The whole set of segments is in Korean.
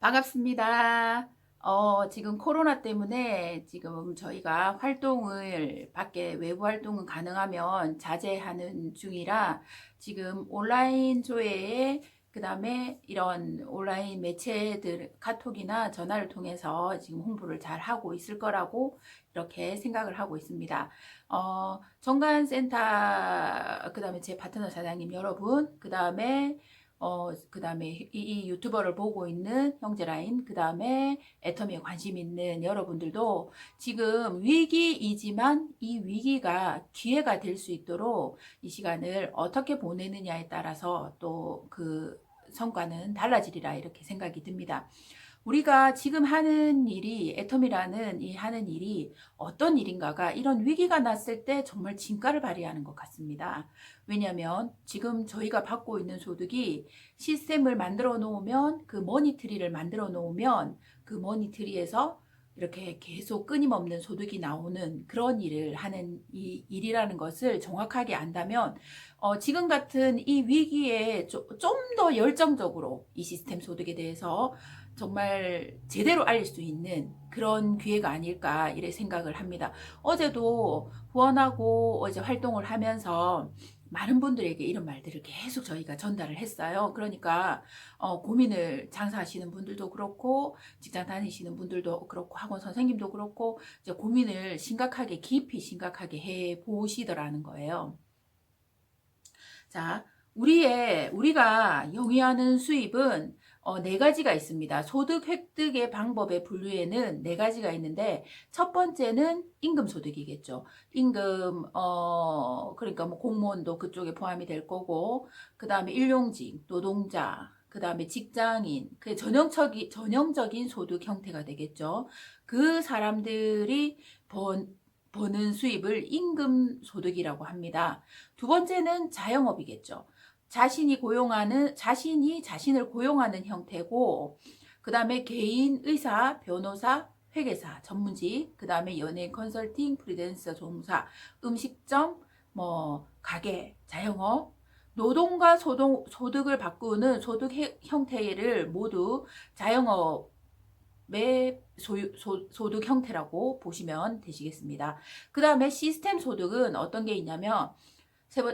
반갑습니다. 어, 지금 코로나 때문에 지금 저희가 활동을 밖에 외부 활동은 가능하면 자제하는 중이라 지금 온라인 조회에 그 다음에 이런 온라인 매체들 카톡이나 전화를 통해서 지금 홍보를 잘 하고 있을 거라고 이렇게 생각을 하고 있습니다. 어, 정관센터 그 다음에 제 파트너 사장님 여러분 그 다음에 어, 그 다음에 이, 이 유튜버를 보고 있는 형제라인, 그 다음에 애터미에 관심 있는 여러분들도 지금 위기이지만 이 위기가 기회가 될 수 있도록 이 시간을 어떻게 보내느냐에 따라서 또 그 성과는 달라지리라 이렇게 생각이 듭니다. 우리가 지금 하는 일이 애텀이라는 이 하는 일이 어떤 일인가가 이런 위기가 났을 때 정말 진가를 발휘하는 것 같습니다. 왜냐하면 지금 저희가 받고 있는 소득이 시스템을 만들어 놓으면 그 머니트리를 만들어 놓으면 그 머니트리에서 이렇게 계속 끊임없는 소득이 나오는 그런 일을 하는 이 일이라는 것을 정확하게 안다면 어, 지금 같은 이 위기에 좀 더 열정적으로 이 시스템 소득에 대해서 정말 제대로 알릴 수 있는 그런 기회가 아닐까 이래 생각을 합니다. 어제도 후원하고 어제 활동을 하면서 많은 분들에게 이런 말들을 계속 저희가 전달을 했어요. 그러니까 어, 고민을 장사하시는 분들도 그렇고 직장 다니시는 분들도 그렇고 학원 선생님도 그렇고 이제 고민을 심각하게 깊이 심각하게 해 보시더라는 거예요. 자, 우리의 우리가 영위하는 수입은 어, 네 가지가 있습니다. 소득 획득의 방법의 분류에는 네 가지가 있는데 첫 번째는 임금 소득이겠죠. 임금 어 그러니까 뭐 공무원도 그쪽에 포함이 될 거고 그다음에 일용직, 노동자, 그 다음에 직장인, 그 전형적인 전형적인 소득 형태가 되겠죠. 그 사람들이 번 버는 수입을 임금 소득이라고 합니다. 두 번째는 자영업이겠죠. 자신이 고용하는 자신이 자신을 고용하는 형태고 그 다음에 개인 의사, 변호사, 회계사, 전문직, 그 다음에 연예인 컨설팅, 프리랜서 종사, 음식점, 뭐 가게, 자영업, 노동과 소동, 소득을 바꾸는 소득 해, 형태를 모두 자영업의 소유, 소, 소득 형태라고 보시면 되시겠습니다. 그 다음에 시스템 소득은 어떤 게 있냐면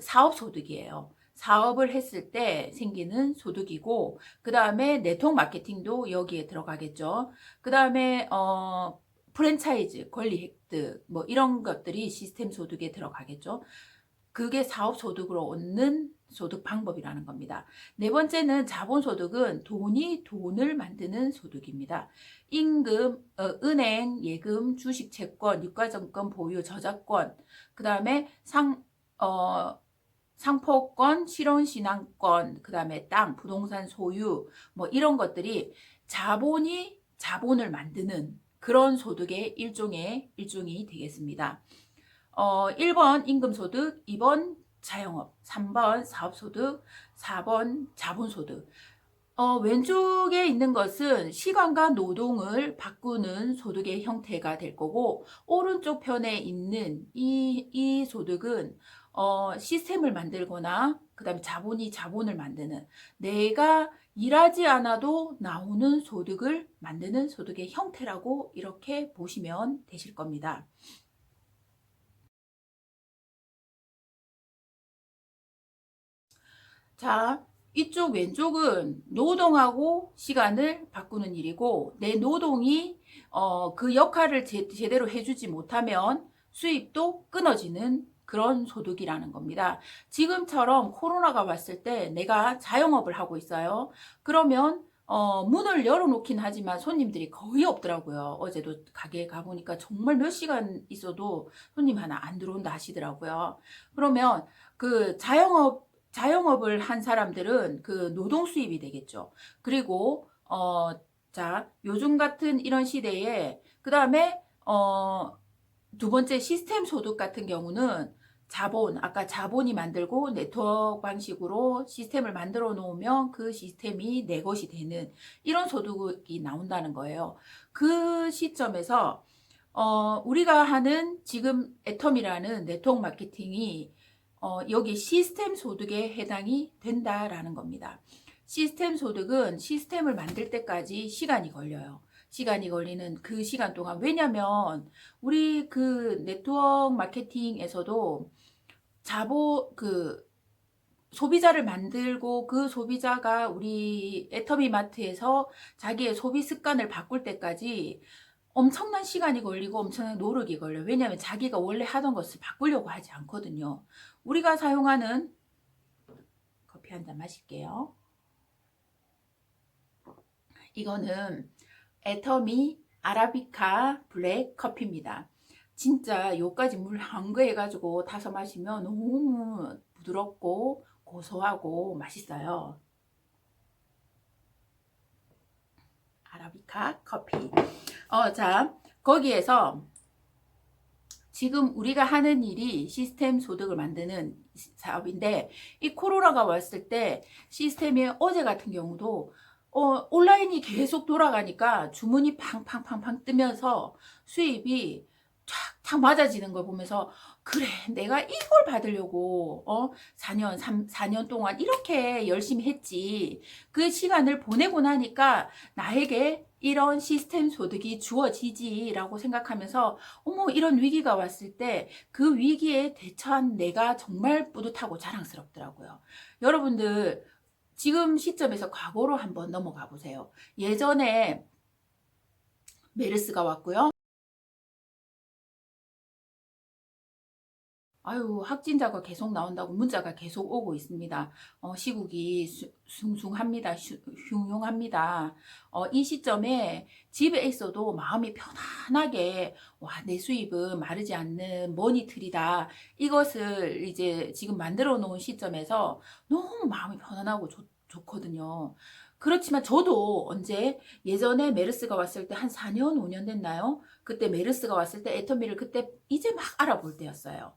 사업 소득이에요. 사업을 했을 때 생기는 소득이고 그 다음에 네트워크 마케팅도 여기에 들어가겠죠. 그 다음에 어, 프랜차이즈 권리 획득 뭐 이런 것들이 시스템 소득에 들어가겠죠. 그게 사업 소득으로 얻는 소득 방법이라는 겁니다. 네 번째는 자본 소득은 돈이 돈을 만드는 소득입니다. 임금, 어, 은행, 예금, 주식, 채권, 유가증권 보유, 저작권, 그 다음에 상, 어, 상포권, 실혼신앙권, 그 다음에 땅, 부동산 소유, 뭐 이런 것들이 자본이 자본을 만드는 그런 소득의 일종의 일종이 되겠습니다. 어, 1번 임금소득, 2번 자영업, 3번 사업소득, 4번 자본소득. 어, 왼쪽에 있는 것은 시간과 노동을 바꾸는 소득의 형태가 될 거고, 오른쪽 편에 있는 이, 이 소득은 어, 시스템을 만들거나 그 다음에 자본이 자본을 만드는 내가 일하지 않아도 나오는 소득을 만드는 소득의 형태라고 이렇게 보시면 되실 겁니다. 자, 이쪽 왼쪽은 노동하고 시간을 바꾸는 일이고 내 노동이 어, 그 역할을 제, 제대로 해주지 못하면 수입도 끊어지는 그런 소득이라는 겁니다. 지금처럼 코로나가 왔을 때 내가 자영업을 하고 있어요. 그러면 어, 문을 열어놓긴 하지만 손님들이 거의 없더라고요. 어제도 가게에 가보니까 정말 몇 시간 있어도 손님 하나 안 들어온다 하시더라고요. 그러면 그 자영업, 자영업을 한 사람들은 그 노동 수입이 되겠죠. 그리고, 어, 자, 요즘 같은 이런 시대에, 그 다음에, 어, 두 번째 시스템 소득 같은 경우는 자본, 아까 자본이 만들고 네트워크 방식으로 시스템을 만들어 놓으면 그 시스템이 내 것이 되는 이런 소득이 나온다는 거예요. 그 시점에서 어, 우리가 하는 지금 애텀이라는 네트워크 마케팅이 어, 여기 시스템 소득에 해당이 된다라는 겁니다. 시스템 소득은 시스템을 만들 때까지 시간이 걸려요. 시간이 걸리는 그 시간 동안 왜냐면 우리 그 네트워크 마케팅에서도 자보 그 소비자를 만들고 그 소비자가 우리 애터미 마트에서 자기의 소비 습관을 바꿀 때까지 엄청난 시간이 걸리고 엄청난 노력이 걸려요. 왜냐하면 자기가 원래 하던 것을 바꾸려고 하지 않거든요. 우리가 사용하는 커피 한 잔 마실게요. 이거는 애터미 아라비카 블랙 커피입니다. 진짜 요까지 물 한 거 해가지고 타서 마시면 너무 부드럽고 고소하고 맛있어요. 아라비카 커피. 어, 자, 거기에서 지금 우리가 하는 일이 시스템 소득을 만드는 사업인데 이 코로나가 왔을 때 시스템이 어제 같은 경우도 어, 온라인이 계속 돌아가니까 주문이 팡팡팡팡 뜨면서 수입이 탁탁 맞아지는 걸 보면서 그래 내가 이걸 받으려고 어 4년 3, 4년 동안 이렇게 열심히 했지 그 시간을 보내고 나니까 나에게 이런 시스템 소득이 주어지지 라고 생각하면서 어머 이런 위기가 왔을 때 그 위기에 대처한 내가 정말 뿌듯하고 자랑스럽더라고요. 여러분들 지금 시점에서 과거로 한번 넘어가 보세요. 예전에 메르스가 왔고요. 아유, 확진자가 계속 나온다고 문자가 계속 오고 있습니다. 어, 시국이 수, 숭숭합니다. 슈, 흉흉합니다. 어, 이 시점에 집에 있어도 마음이 편안하게, 와, 내 수입은 마르지 않는 머니틀이다. 이것을 이제 지금 만들어 놓은 시점에서 너무 마음이 편안하고 좋, 좋거든요. 그렇지만 저도 언제 예전에 메르스가 왔을 때 한 4년, 5년 됐나요? 그때 메르스가 왔을 때 애터미를 그때 이제 막 알아볼 때였어요.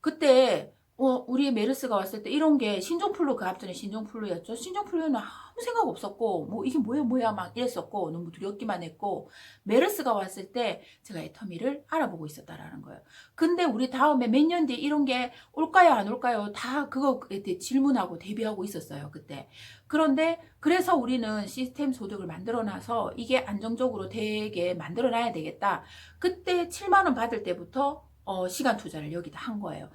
그때 어, 우리 메르스가 왔을 때 이런 게 신종플루 그 앞전에 신종플루였죠. 신종플루는 아무 생각 없었고 뭐 이게 뭐야 뭐야 막 이랬었고 너무 두렵기만 했고 메르스가 왔을 때 제가 애터미를 알아보고 있었다라는 거예요. 근데 우리 다음에 몇 년 뒤에 이런 게 올까요 안 올까요 다 그거에 질문하고 대비하고 있었어요 그때. 그런데 그래서 우리는 시스템 소득을 만들어 놔서 이게 안정적으로 되게 만들어 놔야 되겠다. 그때 7만 원 받을 때부터 어, 시간 투자를 여기다 한 거예요.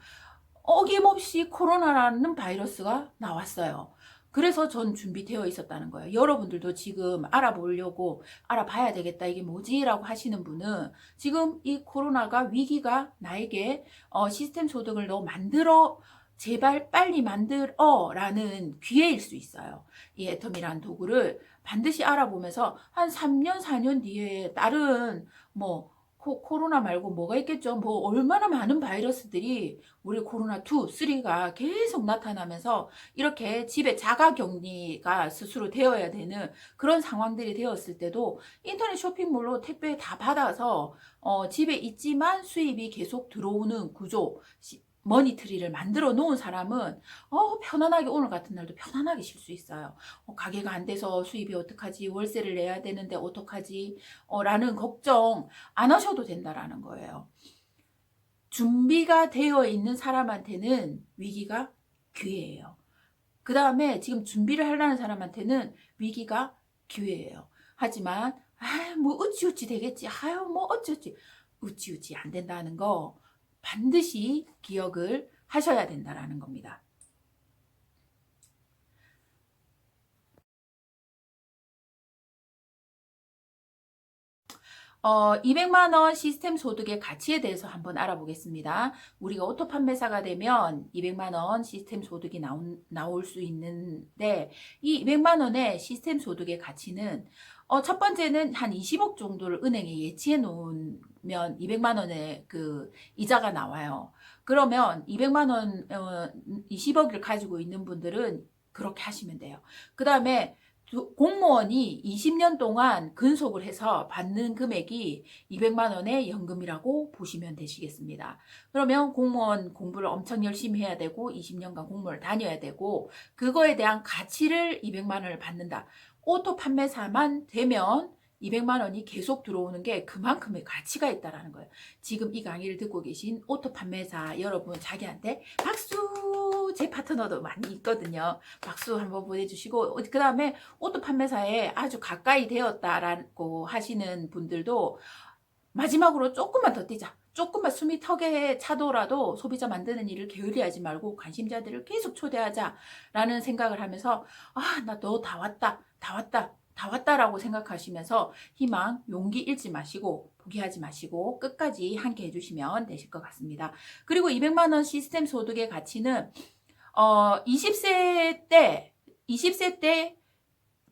어김없이 코로나라는 바이러스가 나왔어요. 그래서 전 준비되어 있었다는 거예요. 여러분들도 지금 알아보려고 알아봐야 되겠다. 이게 뭐지? 라고 하시는 분은 지금 이 코로나가 위기가 나에게 어, 시스템 소득을 너 만들어 제발 빨리 만들어 라는 기회일 수 있어요. 이 애텀이라는 도구를 반드시 알아보면서 한 3년, 4년 뒤에 다른 뭐 코, 코로나 말고 뭐가 있겠죠? 뭐 얼마나 많은 바이러스들이 우리 코로나 2, 3가 계속 나타나면서 이렇게 집에 자가 격리가 스스로 되어야 되는 그런 상황들이 되었을 때도 인터넷 쇼핑몰로 택배 다 받아서 어, 집에 있지만 수입이 계속 들어오는 구조 머니트리를 만들어 놓은 사람은 어 편안하게 오늘 같은 날도 편안하게 쉴 수 있어요. 어, 가게가 안 돼서 수입이 어떡하지 월세를 내야 되는데 어떡하지 어, 라는 걱정 안 하셔도 된다라는 거예요. 준비가 되어 있는 사람한테는 위기가 기회예요. 그 다음에 지금 준비를 하려는 사람한테는 위기가 기회예요. 하지만 아뭐 어찌어찌 되겠지 아유 뭐 어찌어찌 어찌어찌 안 된다는 거 반드시 기억을 하셔야 된다라는 겁니다. 어, 200만 원 시스템 소득의 가치에 대해서 한번 알아보겠습니다. 우리가 오토 판매사가 되면 200만 원 시스템 소득이 나온, 나올 수 있는데 이 200만 원의 시스템 소득의 가치는 어, 첫 번째는 한 20억 정도를 은행에 예치해 놓으면 200만 원의 그 이자가 나와요. 그러면 200만 원, 어, 20억을 가지고 있는 분들은 그렇게 하시면 돼요. 그 다음에 공무원이 20년 동안 근속을 해서 받는 금액이 200만 원의 연금이라고 보시면 되시겠습니다. 그러면 공무원 공부를 엄청 열심히 해야 되고 20년간 공무원을 다녀야 되고 그거에 대한 가치를 200만 원을 받는다. 오토 판매사만 되면 200만 원이 계속 들어오는 게 그만큼의 가치가 있다라는 거예요. 지금 이 강의를 듣고 계신 오토 판매사 여러분 자기한테 박수 제 파트너도 많이 있거든요. 박수 한번 보내주시고 그 다음에 오토 판매사에 아주 가까이 되었다라고 하시는 분들도 마지막으로 조금만 더 뛰자. 조금만 숨이 턱에 차더라도 소비자 만드는 일을 게을리하지 말고 관심자들을 계속 초대하자라는 생각을 하면서 아, 나 너 다 왔다. 다 왔다. 다 왔다라고 생각하시면서 희망, 용기 잃지 마시고 포기하지 마시고 끝까지 함께 해주시면 되실 것 같습니다. 그리고 200만 원 시스템 소득의 가치는 어 20세 때 20세 때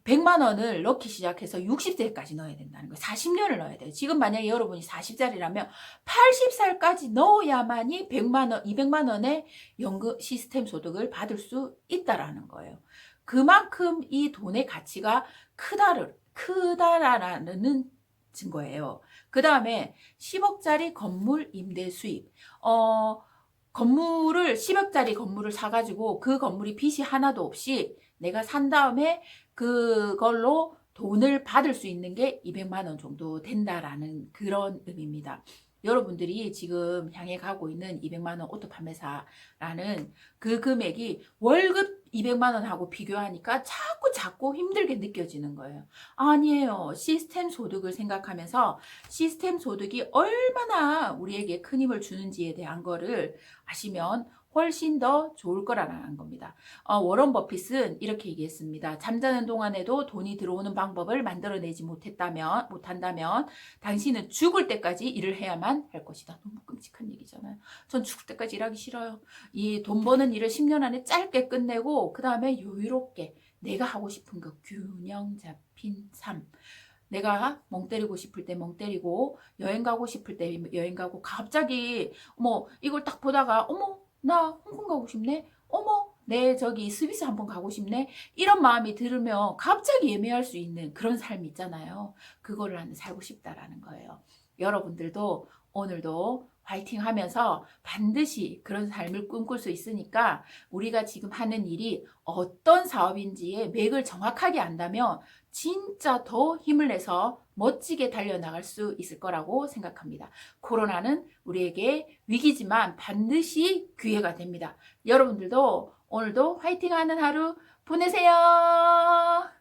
100만 원을 넣기 시작해서 60세까지 넣어야 된다는 거예요. 40년을 넣어야 돼요. 지금 만약에 여러분이 40살이라면 80살까지 넣어야만이 100만 원, 200만 원의 연금 시스템 소득을 받을 수 있다라는 거예요. 그만큼 이 돈의 가치가 크다를 크다라는 증거예요. 그 다음에 10억짜리 건물 임대 수입. 어, 건물을 10억짜리 건물을 사가지고 그 건물이 빚이 하나도 없이 내가 산 다음에 그걸로 돈을 받을 수 있는 게 200만 원 정도 된다라는 그런 의미입니다. 여러분들이 지금 향해 가고 있는 200만 원 오토 판매사라는 그 금액이 월급 200만 원하고 비교하니까 자꾸 자꾸 힘들게 느껴지는 거예요. 아니에요. 시스템 소득을 생각하면서 시스템 소득이 얼마나 우리에게 큰 힘을 주는지에 대한 거를 아시면 훨씬 더 좋을 거라는 겁니다. 어, 워런 버핏은 이렇게 얘기했습니다. 잠자는 동안에도 돈이 들어오는 방법을 만들어내지 못했다면, 못한다면, 당신은 죽을 때까지 일을 해야만 할 것이다. 너무 끔찍한 얘기잖아요. 전 죽을 때까지 일하기 싫어요. 이 돈 버는 일을 10년 안에 짧게 끝내고, 그 다음에 여유롭게 내가 하고 싶은 거 균형 잡힌 삶. 내가 멍 때리고 싶을 때 멍 때리고 여행 가고 싶을 때 여행 가고 갑자기 뭐 이걸 딱 보다가 어머 나 홍콩 가고 싶네. 어머, 내 저기 스위스 한번 가고 싶네. 이런 마음이 들으면 갑자기 예매할 수 있는 그런 삶이 있잖아요. 그거를 나는 살고 싶다라는 거예요. 여러분들도 오늘도 화이팅 하면서 반드시 그런 삶을 꿈꿀 수 있으니까 우리가 지금 하는 일이 어떤 사업인지의 맥을 정확하게 안다면 진짜 더 힘을 내서 멋지게 달려나갈 수 있을 거라고 생각합니다. 코로나는 우리에게 위기지만 반드시 기회가 됩니다. 여러분들도 오늘도 화이팅 하는 하루 보내세요.